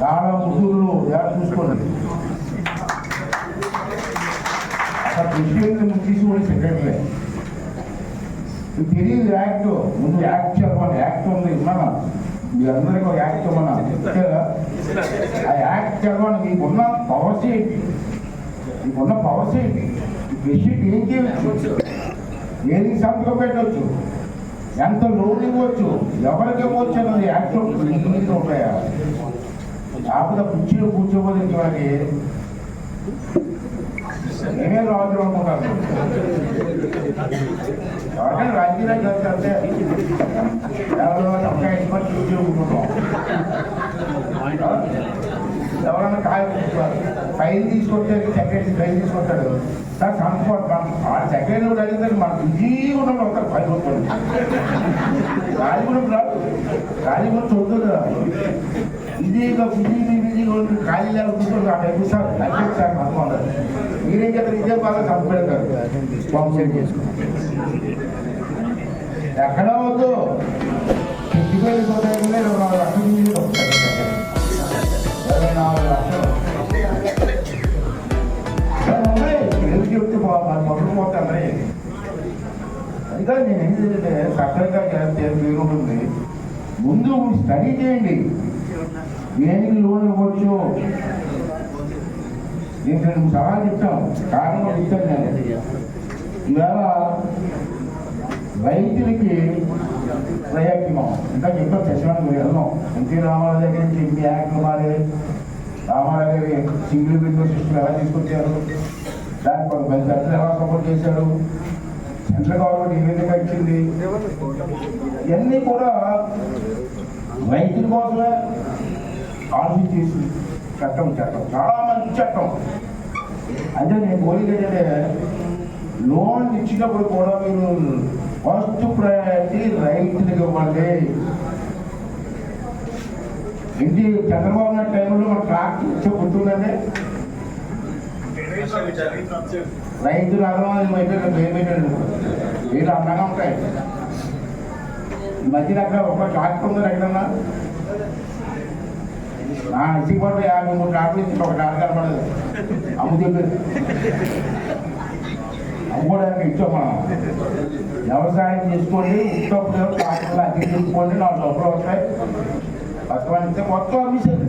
చాలా ముసూళ్ళు ఎలా చూసుకోండి. అసలు సెక్రటరీ తెలియదు యాక్ట్. ముందు యాక్ట్ చెప్పాలి యాక్ట్ ఉంది ఇమ్మన్నా మీ అందరికీ ఒక యాక్ట్ ఆ యాక్ట్ చదవండి మీకున్న పవర్స్ ఏంటి మీకున్న పవర్స్ ఏంటి ఏం చేయవచ్చు ఏది సంతకం పెట్టవచ్చు ఎంత లోన్ ఇవ్వచ్చు? ఎవరికి ఇవ్వచ్చు అన్నది యాక్ట్. ఉంటుంది ఉంటాయా? కాకపోతే కుర్చీలో కూర్చోబోదు వారికి నేనే రాజు అనుకుంటాను. కాబట్టి రాజకీయాలు చేస్తే ఎవరైనా తప్పగా ఎక్స్పర్ట్ ఎవరైనా కాయలు కూర్చున్నారు ఫైల్ తీసుకొస్తే సెక్రటరీ ఫైల్ తీసుకొస్తాడు. సార్ ట్రాన్స్పోర్ట్ ఆ సెక్రటరీ కూడా అడిగితే మన బిజీగా ఉన్నాడు ఒకసారి ఫైల్ కొట్టుకోండి గాలి కూడా రాదు. గాలి కూడా చూడదు బిజీగా ఇది బిజీగా ఖాళీ లేక కూర్చోండి ఆ టైపు సార్ అడ్జస్ట్ సార్ అనుకోండి మీరేం చేస్తారు? ఇదే బాగా చంపెడతారు స్పాన్సర్ చేసుకుని ఎక్కడ వద్దు. ఇంటికి పోతాయి ఇరవై నాలుగు లక్షలు మీద ఇరవై నాలుగు లక్షలు. ఎందుకు చెప్తే బా- మొదలు పోతాను అందుకని నేను ఏం చేస్తే సక్రమంగా చేస్తే పేరు ఉంటుంది ముందు స్టడీ చేయండి. దేనికి లోన్ ఇవ్వచ్చు. నేను రెండు సవాల్ చెప్తాను. కారణం కూడా నేను. ఇవాళ రైతులకి ప్రయత్నం ఇంకా చెప్పారు శశానికి వెళ్దాం. ఎన్టీ రామారావు దగ్గర నుంచి ఎంపీ యాక్ట్లు మారే రామారావు గారి సింగిల్ విండో సిస్టమ్ ఎలా తీసుకొచ్చారు? దానికి ఒక పది లక్షలు ఎలా సపోర్ట్ చేశారు? సెంట్రల్ గవర్నమెంట్ ఏ విధంగా ఇచ్చింది? ఇవన్నీ కూడా రైతుల కోసమే ఆలోచించి చట్టం చట్టం చాలా మంచి చట్టం అంటే నేను కోరిక ఏంటంటే లోన్ ఇచ్చినప్పుడు కూడా మీరు ఫస్ట్ ప్రయారిటీ రైతులకు ఇవ్వండి ఇంటి చంద్రబాబు నాయుడు టైంలో మన ట్రాక్టర్ ఇచ్చే గుర్తుందండి రైతులు అదనం పేమెంట్ వీళ్ళు అందంగా ఉంటాయి ఈ మధ్యన అక్కడ ఒక ట్రాక్టర్ ఉందా ఎక్కడన్నా నా ఇంటికి ఇచ్చిపోతే యాభై మూడు ట్రాక్టర్లు ఇచ్చి ఒక ట్రాక్టర్ కనపడదు అమ్ముతుంది అమ్ముకోవడానికి ఇచ్చాం మనం. వ్యవసాయం చేసుకోండి ఉత్తప్పుడు ట్రాక్టర్లు అద్దెకి తీసుకోండి నాలుగు డబ్బులు వస్తాయి. పక్కన ఇస్తే మొత్తం అమ్మేసేది